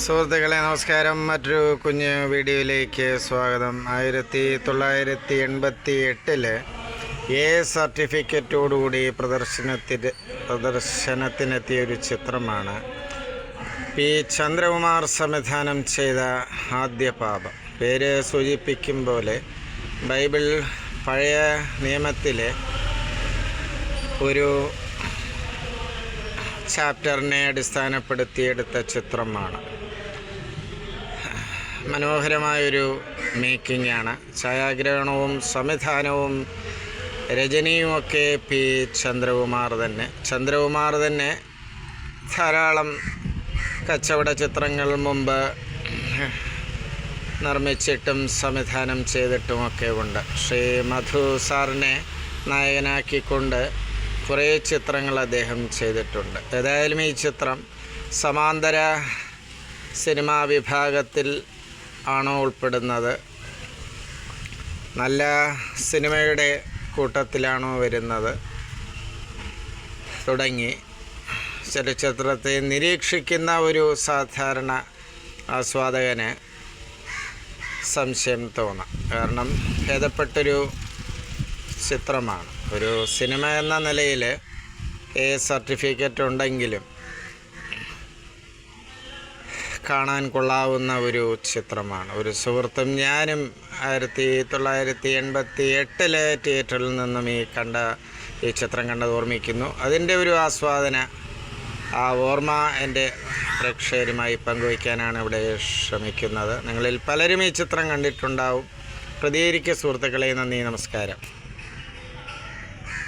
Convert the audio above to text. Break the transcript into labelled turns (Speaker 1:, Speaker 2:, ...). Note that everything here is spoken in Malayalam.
Speaker 1: സുഹൃത്തുക്കളെ നമസ്കാരം. മറ്റൊരു കുഞ്ഞ് വീഡിയോയിലേക്ക് സ്വാഗതം. ആയിരത്തി തൊള്ളായിരത്തി എൺപത്തി എട്ടിൽ എ സർട്ടിഫിക്കറ്റോടുകൂടി പ്രദർശനത്തിന് പ്രദർശനത്തിനെത്തിയ ഒരു ചിത്രമാണ് പി. ചന്ദ്രകുമാർ സംവിധാനം ചെയ്ത ആദ്യ പാപം. പേര് സൂചിപ്പിക്കും പോലെ ബൈബിൾ പഴയ നിയമത്തിലെ ഒരു ചാപ്റ്ററിനെ അടിസ്ഥാനപ്പെടുത്തിയെടുത്ത ചിത്രമാണ്. മനോഹരമായൊരു മേക്കിംഗ് ആണ് ഛായാഗ്രഹണവും സംവിധാനവും രചനയുമൊക്കെ പി ചന്ദ്രകുമാർ തന്നെ. ചന്ദ്രകുമാർ തന്നെ ധാരാളം കച്ചവട ചിത്രങ്ങൾ മുമ്പ് നിർമ്മിച്ചിട്ടും സംവിധാനം ചെയ്തിട്ടുമൊക്കെ ഉണ്ട്. ശ്രീ മധു സാറിനെ നായകനാക്കിക്കൊണ്ട് കുറേ ചിത്രങ്ങൾ അദ്ദേഹം ചെയ്തിട്ടുണ്ട്. ഏതായാലും ഈ ചിത്രം സമാന്തര സിനിമാ വിഭാഗത്തിൽ ആണോ ഉൾപ്പെടുന്നത്? നല്ല സിനിമയുടെ കൂട്ടത്തിലാണോ വരുന്നത്? തുടങ്ങി. ചലച്ചിത്രത്തെ നിരീക്ഷിക്കുന്ന ഒരു സാധാരണ ആസ്വാദകന് സംശയം തോന്നാം. കാരണം ഭേദപ്പെട്ടൊരു ചിത്രമാണ്. ഒരു സിനിമ എന്ന നിലയിൽ എ സർട്ടിഫിക്കറ്റ് ഉണ്ടെങ്കിലും കാണാൻ കൊള്ളാവുന്ന ഒരു ചിത്രമാണ്. ഒരു സുഹൃത്തും ഞാനും ആയിരത്തി തൊള്ളായിരത്തി എൺപത്തി എട്ടിലെ തിയേറ്ററിൽ നിന്നും ഈ കണ്ട ഈ ചിത്രം കണ്ടത് ഓർമ്മിക്കുന്നു. അതിന്റെ ഒരു ആസ്വാദന ആ ഓർമ്മ എന്റെ പ്രേക്ഷകരുമായി പങ്കുവയ്ക്കാനാണ് ഇവിടെ ശ്രമിക്കുന്നത്. നിങ്ങളിൽ പലരും ഈ ചിത്രം കണ്ടിട്ടുണ്ടാവും. പ്രതികരിക്കുക സുഹൃത്തുക്കളെ നന്ദി നമസ്കാരം.